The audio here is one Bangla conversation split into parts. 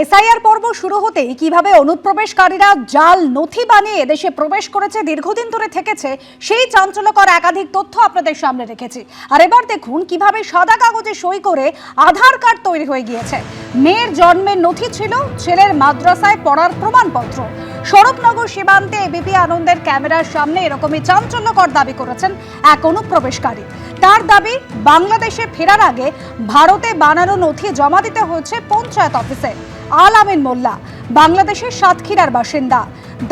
এসআইআর পর্ব শুরু হতেই কীভাবে অনুপ্রবেশকারীরা জাল নথি বানিয়ে এদেশে প্রবেশ করেছে, দীর্ঘদিন ধরে থেকেছে, সেই চাঞ্চল্যকর একাধিক তথ্য আপনাদের সামনে রেখেছি। আর এবার দেখুন কীভাবে সাদা কাগজে সই করে আধার কার্ড তৈরি হয়ে গিয়েছে। মেয়ের জন্মের নথি ছিল, ছেলের মাদ্রাসায় পড়ার প্রমাণপত্র। স্বরূপনগর সীমান্তে এবিপি আনন্দের ক্যামেরার সামনে এরকমই চাঞ্চল্যকর দাবি করেছেন এক অনুপ্রবেশকারী। তার দাবি, বাংলাদেশে ফেরার আগে ভারতে বানানো নথি জমা দিতে হয়েছে পঞ্চায়েত অফিসে। আল আমিন মোল্লা, বাংলাদেশের সাতক্ষীরার বাসিন্দা।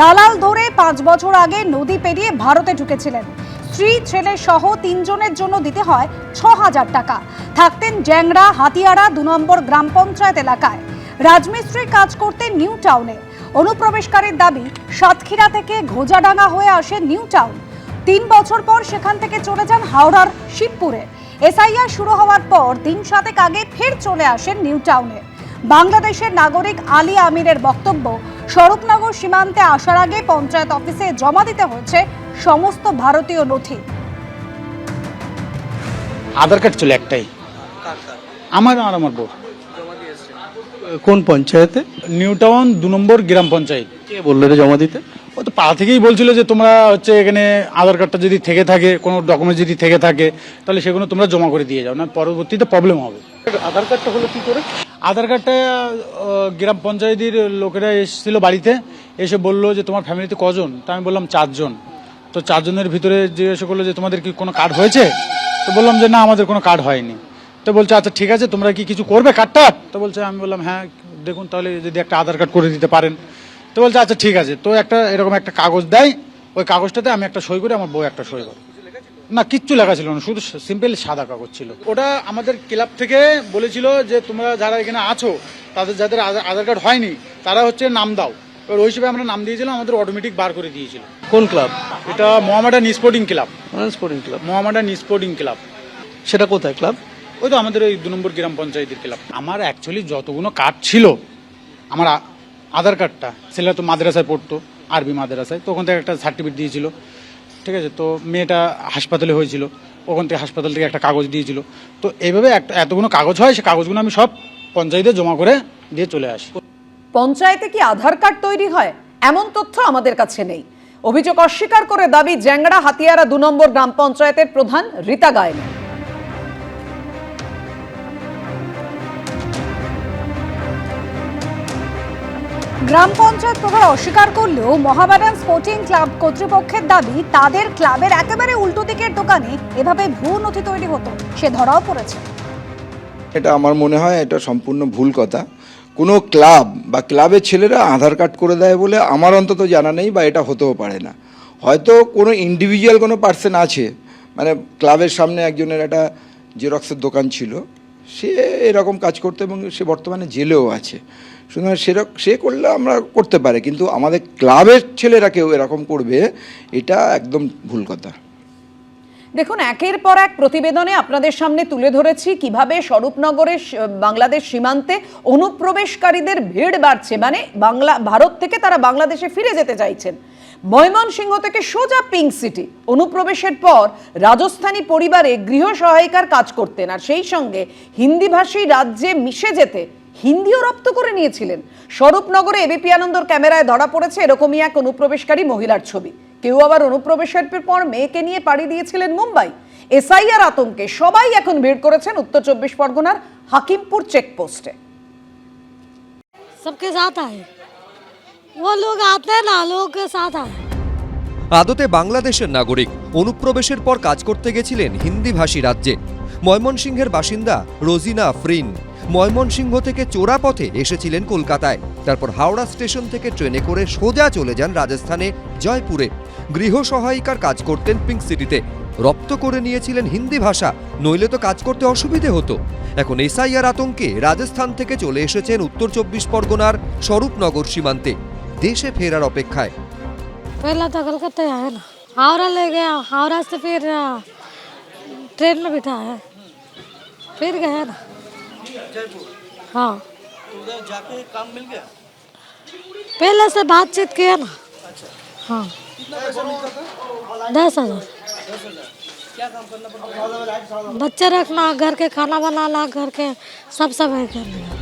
দালাল ধরে পাঁচ বছর আগে নদী পেরিয়ে ভারতে ঢুকেছিলেন। স্ত্রী, ছেলে সহ তিনজনের জন্য দিতে হয় ছ হাজার টাকা। থাকতেন জ্যাংরা, হাতিয়ারা, দু নম্বর গ্রাম পঞ্চায়েত এলাকায়। রাজমিস্ত্রির কাজ করতেন নিউ টাউনে। অনুপ্রবেশকারীর দাবি, সাতক্ষীরা থেকে ঘোজাডাঙ্গা হয়ে আসে নিউ টাউন। তিন বছর পর সেখান থেকে চলে যান হাওড়ার শিবপুরে। এসআইআর শুরু হওয়ার পর দিন সাতেক আগে ফের চলে আসেন নিউ টাউনে। বাংলাদেশের নাগরিক আলী আমিরের বক্তব্য স্বরূপনগর সীমান্তে আসার আগে পঞ্চায়েত অফিসে জমা দিতে হয়েছে সমস্ত ভারতীয় নথি। আধার কার্ড ছিল একটাই। আমার আর আমার বউ। কোন পঞ্চায়েতে? নিউ টাউন দু নম্বর গ্রাম পঞ্চায়েত। কে বলল রে জমা দিতে? ও তো পাড়া থেকেই বলছিল যে তোমরা হচ্ছে এখানে আধার কার্ডটা যদি থেকে থাকে কোনো ডকুমেন্ট যদি থেকে থাকে তাহলে সেগুলো তোমরা জমা করে দিয়ে যাও না পরবর্তীতে প্রবলেম হবে। আধার কার্ডটা হলো কি করে? আধার কার্ডটা গ্রাম পঞ্চায়েতের লোকেরা এসেছিল বাড়িতে, এসে বলল যে তোমার ফ্যামিলিতে কজন? তা আমি বললাম চারজন। তো চারজনের ভিতরে জিজ্ঞাসা করল যে তোমাদের কি কোনো কার্ড হয়েছে? তো বললাম যে না, আমাদের কোনো কার্ড হয়নি। তো বলছে আচ্ছা ঠিক আছে, তোমরা কি কিছু করবে কার্ডটা? তো বলছে, আমি বললাম হ্যাঁ দেখুন, তাহলে যদি একটা আধার কার্ড করে দিতে পারেন। তো বলছে আচ্ছা ঠিক আছে। তো একটা, এরকম একটা কাগজ দেয়, ওই কাগজটাতে আমি একটা সই করে, আমার বউ একটা সই করে। না কিচ্ছু লেখা ছিল না শুধু সিম্পল সাদা কাগজ ছিল। ওটা আমাদের ক্লাব থেকে বলেছিল যে তোমরা যারা এখানে আছো তাদের যাদের আধার- কার্ড হয়নি তারা হচ্ছে নাম দাও। এবার ওই হিসেবে আমরা নাম দিয়েছিলাম আমাদের অটোমেটিক বার করে দিয়েছিল। কোন ক্লাব? এটা Mohammedan sporting club. Sporting club. Mohammedan sporting club. সেটা কোথায় ক্লাব? ওই তো আমাদের ওই দু নম্বর গ্রাম পঞ্চায়েতের ক্লাব। আমার অ্যাকচুয়ালি যতগুলো কার্ড ছিল আমার আধার কার্ডটা ছেলে তো মাদ্রাসায় পড়তো আরবি মাদ্রাসায় তো ওখান থেকে একটা সার্টিফিকেট দিয়েছিল। ঠিক আছে? তো মেয়েটা হাসপাতালে হয়েছিল। ওখান থেকে হাসপাতাল থেকে একটা কাগজ দিয়েছিল। তো এইভাবে একটা, এতগুলো কাগজ হয়, সে কাগজগুলো আমি সব পঞ্চায়েতে জমা করে দিয়ে চলে আসি। পঞ্চায়েতে কি আধার কার্ড তৈরি হয়? এমন তথ্য আমাদের কাছে নেই। অভিযোগ অস্বীকার করে দাবি জ্যাংড়া হাতিয়ারা দু নম্বর গ্রাম পঞ্চায়েতের প্রধান রীতা গায়ন। গ্রাম পঞ্চায়েত প্রধান অস্বীকার করলেও মহাবাডান স্পোর্টিং ক্লাব কর্তৃপক্ষের দাবি, তাদের ক্লাবের একেবারে উল্টো দিকের দোকানে এভাবে ভুল নথি তৈরি হতো। সে ধরাও পড়েছে। এটা আমার মনে হয় এটা সম্পূর্ণ ভুল কথা। কোনো ক্লাব বা ক্লাবের ছেলেরা আধার কার্ড করে দেয় বলে আমার অন্তত জানা নেই বা এটা হতেও পারে না। হয়তো কোনো ইন্ডিভিজুয়াল কোনো পার্সন আছে মানে ক্লাবের সামনে একজনের একটা জেরক্সের দোকান ছিল সে এরকম কাজ করতে এবং সে বর্তমানে জেলেও আছে। সুতরাং সেরকম সে করলে আমরা করতে পারে, কিন্তু আমাদের ক্লাবের ছেলেরা কেউ এরকম করবে, এটা একদম ভুল কথা। দেখুন, একের পর এক প্রতিবেদনে আপনাদের সামনে তুলে ধরেছি কীভাবে স্বরূপনগরের বাংলাদেশ সীমান্তে অনুপ্রবেশকারীদের ভিড় বাড়ছে। মানে বাংলা, ভারত থেকে তারা বাংলাদেশে ফিরে যেতে চাইছেন। ময়মনসিংহ থেকে সোজা পিঙ্ক সিটি। অনুপ্রবেশের পর রাজস্থানী পরিবারে গৃহ সহায়িকার কাজ করতেন আর সেই সঙ্গে হিন্দিভাষী রাজ্যে মিশে যেতে হিন্দিও রপ্ত করে নিয়েছিলেন। স্বরূপনগরে এবিপি আনন্দর ক্যামেরায় ধরা পড়েছে এরকমই এক অনুপ্রবেশকারী মহিলার ছবি। কেউ আবার অনুপ্রবেশের পর মেয়েকে নিয়ে পাড়ি দিয়েছিলেন মুম্বাই। এসআইআর আতঙ্কে সবাই এখন ভিড় করেছেন উত্তর চব্বিশ পরগনার হাকিমপুর চেকপোস্টে। সবকে যা वो लोग आते हैं ना लोगों के साथ आए আদতে বাংলাদেশের নাগরিক অনুপ্রবেশের পর কাজ করতে গেছিলেন হিন্দিভাষী রাজ্যে ময়মনসিংহের বাসিন্দা রোজিনা আফরিন ময়মনসিংহ থেকে চোরা পথে এসেছিলেন কলকাতায় তারপর হাওড়া স্টেশন থেকে ট্রেনে করে সোজা চলে যান রাজস্থানে জয়পুরে গৃহ সহায়িকার কাজ করতেন পিঙ্ক সিটিতে রপ্ত করে নিয়েছিলেন হিন্দি ভাষা নইলে তো কাজ করতে অসুবিধে হতো এখন এসআইআর আতঙ্কে রাজস্থান থেকে চলে এসেছেন উত্তর চব্বিশ পরগনার স্বরূপনগর সীমান্তে দেশে ফেরার অপেক্ষায় पहला तो कलकत्ता आए ना हावड़ा ले गया हावड़ा से फिर आ, ट्रेन में बिठाया फिर गए ना हाँ पहले से बातचीत किया ना हाँ दस हजार बच्चे रखना घर के खाना बनाना घर के सब सब करना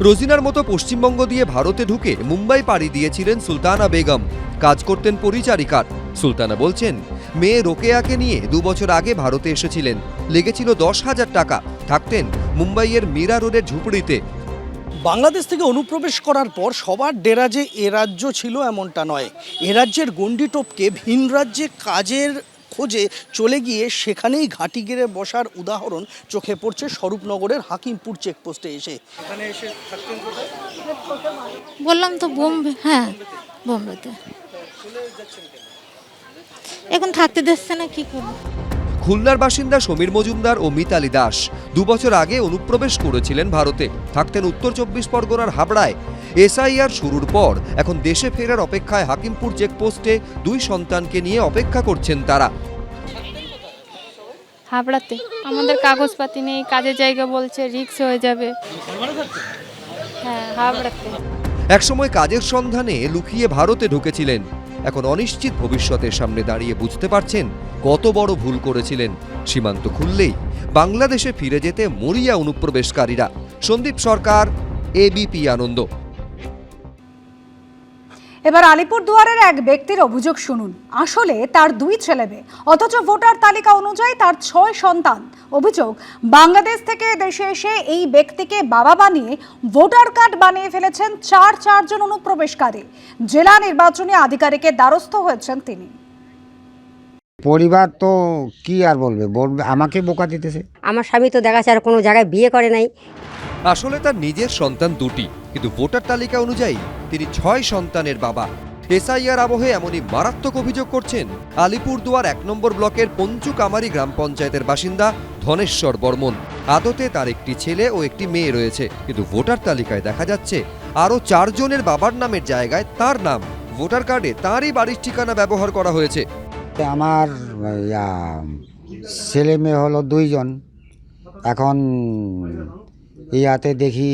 রোজিনার মতো পশ্চিমবঙ্গ দিয়ে ভারতে ঢুকে মুম্বাই পাড়ি দিয়েছিলেন সুলতানা বেগম। কাজ করতেন পরিচারিকার। সুলতানা বলছেন, মেয়ে রোকেয়াকে নিয়ে দু বছর আগে ভারতে এসেছিলেন। লেগেছিল দশ হাজার টাকা। থাকতেন মুম্বাইয়ের মীরা রোডের ঝুপড়িতে। বাংলাদেশ থেকে অনুপ্রবেশ করার পর সবার ডেরা যে এ রাজ্য ছিল এমনটা নয়। এ রাজ্যের গণ্ডি টপকে ভিন রাজ্যে কাজের খোঁজে চলে গিয়ে সেখানেই ঘাঁটি গেড়ে বসার উদাহরণ চোখে পড়ছে স্বরূপনগরের হাকিমপুর চেকপোস্টে এসে। এখানে এসে থাকতেন কোথায়? বললাম তো বোম্বে হ্যাঁ বোম্বেতে। এখন থাকতে দিচ্ছে না কি করব? খুলনার বাসিন্দা সমীর মজুমদার ও মিতালি দাস দুবছর আগে অনুপ্রবেশ করেছিলেন ভারতে। থাকতেন উত্তর চব্বিশ পরগনার হাবড়ায়। এসআইআর শুরুর পর এখন দেশে ফেরার অপেক্ষায় হাকিমপুর চেকপোস্টে দুই সন্তানকে নিয়ে অপেক্ষা করছেন তারা। হাবড়াতে। আমাদের কাগজপাতি নেই কাজের জায়গা বলছে রিক্স হয়ে যাবে। হ্যাঁ হাবড়াতে। একসময় কাজের সন্ধানে লুকিয়ে ভারতে ঢুকেছিলেন। এখন অনিশ্চিত ভবিষ্যতের সামনে দাঁড়িয়ে বুঝতে পারছেন কত বড় ভুল করেছিলেন। সীমান্ত খুললেই বাংলাদেশে ফিরে যেতে মরিয়া অনুপ্রবেশকারীরা। সন্দীপ সরকার এবিপি আনন্দ। এবার আলিপুর দুয়ারের এক ব্যক্তির অভিযোগ শুনুন। আসলে তার দুই ছেলে মেয়ে অথচ ভোটার তালিকা অনুযায়ী তার ছয় সন্তান। অভিযোগ বাংলাদেশ থেকে দেশে এসে এই ব্যক্তিকে বাবা বানিয়ে ভোটার কার্ড বানিয়ে ফেলেছেন চার চারজন অনুপ্রবেশকারী। জেলা নির্বাচনী আধিকারিকের দ্বারস্থ হয়েছেন তিনি। পরিবার তো কি আর বলবে? বলবে আমাকে বোকা দিতেছে। আমার স্বামী তো দেখা যাচ্ছে আর কোনো জায়গায় বিয়ে করে নাই। আসলে তার নিজের সন্তান দুটি। কিন্তু ভোটার তালিকা অনুযায়ী তিনি ছয় সন্তানের বাবা। এসআইআর আবহে এমনই মারাত্মক অভিযোগ করছেন আলিপুরদুয়ার এক নম্বর ব্লকের পঞ্চু কামারি গ্রাম পঞ্চায়েতের বাসিন্দা ধনেশ্বর বর্মন। আদতে তার একটি ছেলে ও একটি মেয়ে রয়েছে, কিন্তু ভোটার তালিকায় দেখা যাচ্ছে আরও চারজনের বাবার নামের জায়গায় তার নাম। ভোটার কার্ডে তাঁরই বাড়ির ঠিকানা ব্যবহার করা হয়েছে। আমার ছেলে মেয়ে হলো দুইজন। এখন ইয়াতে দেখি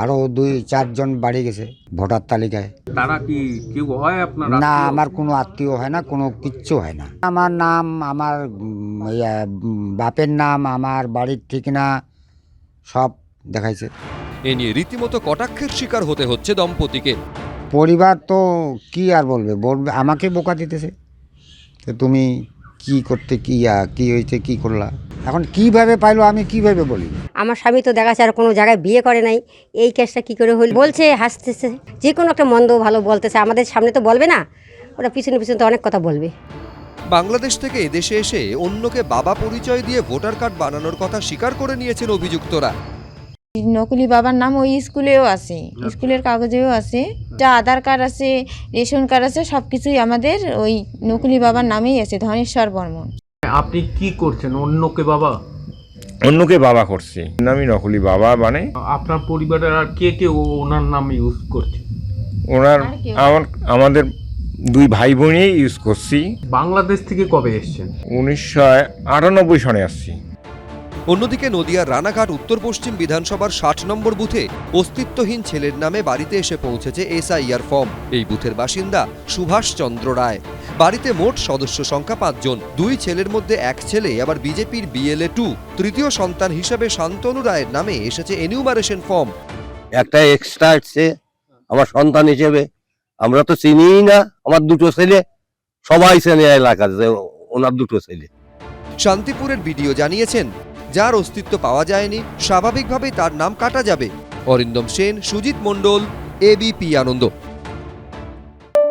আরও দুই চারজন বাড়ি গেছে ভোটার তালিকায়। তারা কি কেউ হয় আপনার না আমার কোনো আত্মীয় হয় না কোনো কিচ্ছু হয় না। আমার নাম আমার বাপের নাম আমার বাড়ির ঠিকানা সব দেখাইছে। এ নিয়ে রীতিমতো কটাক্ষের শিকার হতে হচ্ছে দম্পতিকে। পরিবার তো কি আর বলবে? বলবে আমাকে বোকা দিতেছে। তো তুমি কি করতে কি কি হয়েছে কি করলা? এখন কীভাবে পাইলো আমি কীভাবে বলি? আমার স্বামী তো দেখা যাচ্ছে আর কোনো জায়গায় বিয়ে করে নাই। এই কেসটা কি করে হইল বলছে হাসতেছে। যে কোনো একটা মন্দ ভালো বলতেছে। আমাদের সামনে তো বলবে না। ওরা পিছনে পিছনে তো অনেক কথা বলবে। বাংলাদেশ থেকে এদেশে এসে অন্যকে বাবা পরিচয় দিয়ে ভোটার কার্ড বানানোর কথা স্বীকার করে নিয়েছেন অভিযুক্তরা। নকলি বাবার নাম ওই স্কুলেও আছে। স্কুলের কাগজেও আছে। যা আধার কার্ড আছে রেশন কার্ড আছে সব কিছুই আমাদের ওই নকলি বাবার নামেই আছে ধনেশ্বর বর্মন। আপনি কি করছেন? অন্যকে বাবা? অন্যকে বাবা করছি। আমি নকলি বাবা মানে? আপনার পরিবারের আর কে কে ওনার নাম ইউজ করছে? ওনার আমার আমাদের দুই ভাই বোনই ইউজ করছি। বাংলাদেশ থেকে কবে এসেছেন? উনিশশো আটানব্বই সনে আসছি। অন্যদিকে নদিয়ার রানাঘাট উত্তর পশ্চিম বিধানসভার ষাট নম্বর বুথে অস্তিত্বহীন ছেলের নামে বাড়িতে এসে পৌঁছেছে এসআইআর ফর্ম এই বুথের বাসিন্দা সুভাষ চন্দ্র রায়। বাড়িতে মোট সদস্য সংখ্যা পাঁচজন। দুই ছেলের মধ্যে এক ছেলে আবার বিজেপির বিএলএ টু। তৃতীয় সন্তান হিসাবে শান্তনু রায়ের নামে এসেছে এনিউমারেশন ফর্ম। একটা এক্সট্রা আসছে আমার সন্তান হিসেবে। আমরা তো চিনিই না আমার দুটো ছেলে। সবাই চেনে এলাকা ওনার দুটো ছেলে। শান্তিপুরের ভিডিও জানিয়েছেন যার অস্তিত্ব পাওয়া যায়নি স্বাভাবিকভাবেই তার নাম কাটা যাবে। অরিন্দম সেন সুজিত মণ্ডল এবিপি আনন্দ।